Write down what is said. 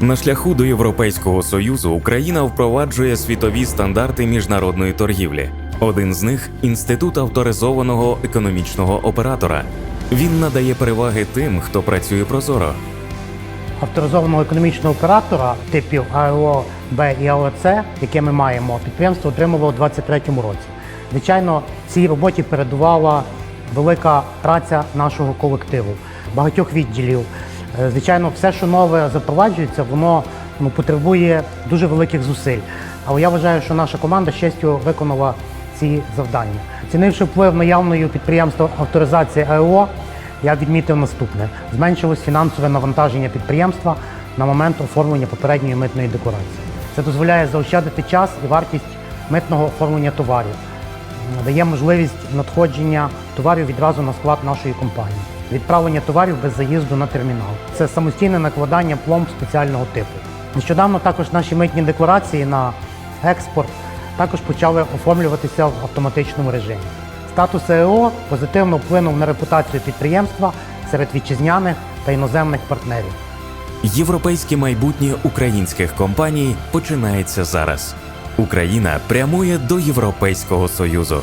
На шляху до Європейського союзу Україна впроваджує світові стандарти міжнародної торгівлі. Один з них інститут авторизованого економічного оператора. Він надає переваги тим, хто працює прозоро. авторизованого економічного оператора типів АО, Б і АОЦ, яке ми маємо, підприємство отримало у 2023 році. Звичайно, цій роботі передувала велика праця нашого колективу, багатьох відділів. Е, Звичайно, все, що нове запроваджується, воно ну, потребує дуже великих зусиль. Але я вважаю, що наша команда з виконала ці завдання. Оцінивши вплив наявної підприємства авторизації АО, я відмітив наступне: зменшилось фінансове навантаження підприємства на момент оформлення попередньої митної декларації. Це дозволяє заощадити час і вартість митного оформлення товарів, дає можливість надходження товарів відразу на склад нашої компанії, відправлення товарів без заїзду на термінал. Це самостійне накладання пломб спеціального типу. Нещодавно також наші митні декларації на експорт також почали оформлюватися в автоматичному режимі. Статус ЕО позитивно вплинув на репутацію підприємства серед вітчизняних та іноземних партнерів. Європейське майбутнє українських компаній починається зараз. Україна прямує до Європейського союзу.